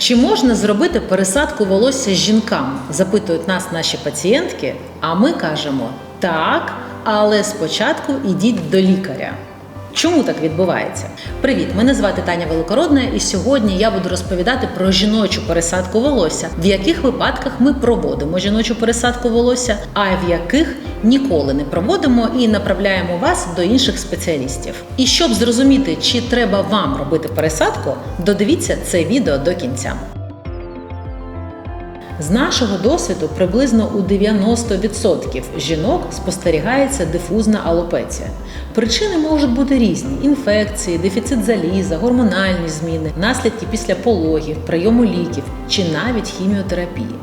Чи можна зробити пересадку волосся жінкам? Запитують нас наші пацієнтки, а ми кажемо так, але спочатку ідіть до лікаря. Чому так відбувається? Привіт, мене звати Таня Великородна, і сьогодні я буду розповідати про жіночу пересадку волосся, в яких випадках ми проводимо жіночу пересадку волосся, а в яких ніколи не проводимо і направляємо вас до інших спеціалістів. І щоб зрозуміти, чи треба вам робити пересадку, додивіться це відео до кінця. З нашого досвіду приблизно у 90% жінок спостерігається дифузна алопеція. Причини можуть бути різні: інфекції, дефіцит заліза, гормональні зміни, наслідки після пологів, прийому ліків чи навіть хіміотерапії.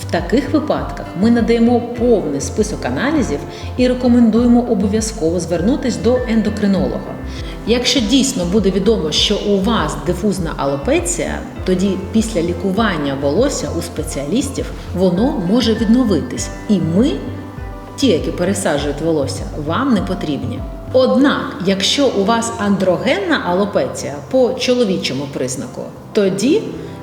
В таких випадках ми надаємо повний список аналізів і рекомендуємо обов'язково звернутись до ендокринолога. Якщо дійсно буде відомо, що у вас дифузна алопеція, тоді після лікування волосся у спеціалістів воно може відновитись, і ми, ті, які пересаджують волосся, вам не потрібні. Однак, якщо у вас андрогенна алопеція по чоловічому признаку, тоді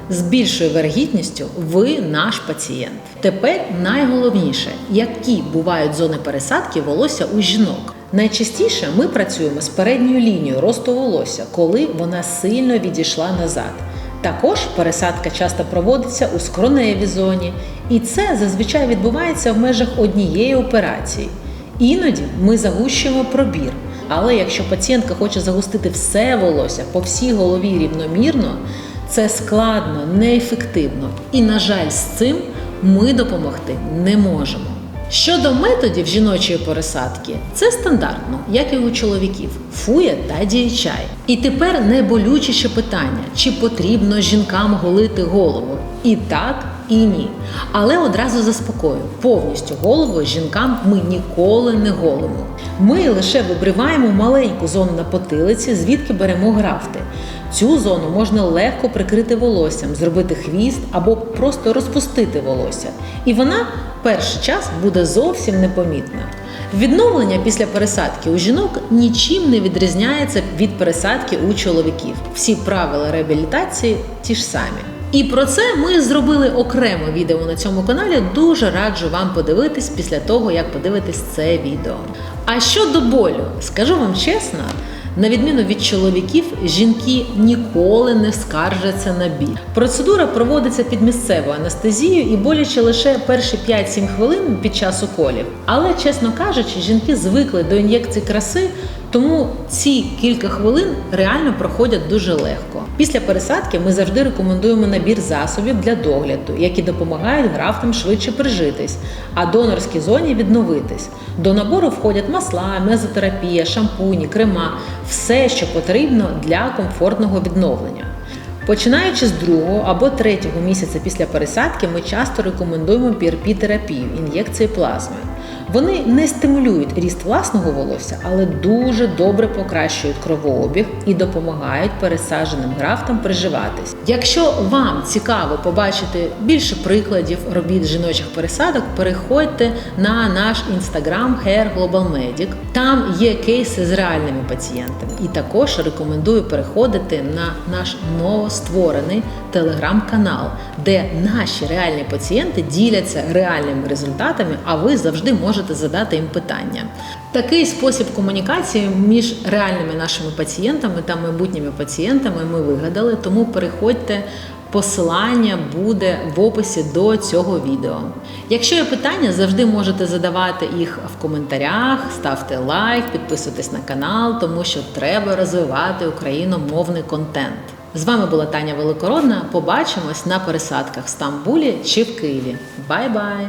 з більшою вергітністю ви наш пацієнт. Тепер найголовніше, які бувають зони пересадки волосся у жінок. Найчастіше ми працюємо з передньою лінією росту волосся, коли вона сильно відійшла назад. Також пересадка часто проводиться у скроневій зоні, і це зазвичай відбувається в межах однієї операції. Іноді ми загущуємо пробір. Але якщо пацієнтка хоче загустити все волосся по всій голові рівномірно, це складно, неефективно. І, на жаль, з цим ми допомогти не можемо. Щодо методів жіночої пересадки, це стандартно, як і у чоловіків фує та діячай. І тепер найболючіше питання: чи потрібно жінкам голити голову? І так, і ні. Але одразу заспокою, повністю голову жінкам ми ніколи не голимо. Ми лише вибриваємо маленьку зону на потилиці, звідки беремо графти. Цю зону можна легко прикрити волоссям, зробити хвіст або просто розпустити волосся. І вона перший час буде зовсім непомітна. Відновлення після пересадки у жінок нічим не відрізняється від пересадки у чоловіків. Всі правила реабілітації ті ж самі. І про це ми зробили окреме відео на цьому каналі. Дуже раджу вам подивитись після того, як подивитесь це відео. А щодо болю, скажу вам чесно. На відміну від чоловіків, жінки ніколи не скаржаться на біль. Процедура проводиться під місцевою анестезією і боляче лише перші 5-7 хвилин під час уколів. Але, чесно кажучи, жінки звикли до ін'єкцій краси, тому ці кілька хвилин реально проходять дуже легко. Після пересадки ми завжди рекомендуємо набір засобів для догляду, які допомагають графтам швидше прижитись, а донорській зоні відновитись. До набору входять масла, мезотерапія, шампуні, крема все, що потрібно для комфортного відновлення. Починаючи з другого або третього місяця після пересадки, ми часто рекомендуємо PRP-терапію ін'єкції плазми. Вони не стимулюють ріст власного волосся, але дуже добре покращують кровообіг і допомагають пересадженим графтам приживатись. Якщо вам цікаво побачити більше прикладів робіт жіночих пересадок, переходьте на наш інстаграм Hair Global Medic. Там є кейси з реальними пацієнтами. І також рекомендую переходити на наш новостворений телеграм-канал, де наші реальні пацієнти діляться реальними результатами, а ви завжди можете задати їм питання. Такий спосіб комунікації між реальними нашими пацієнтами та майбутніми пацієнтами ми вигадали, тому переходьте. Посилання буде в описі до цього відео. Якщо є питання, завжди можете задавати їх в коментарях, ставте лайк, підписуйтесь на канал, тому що треба розвивати україномовний контент. З вами була Таня Великородна. Побачимось на пересадках в Стамбулі чи в Києві. Бай-бай!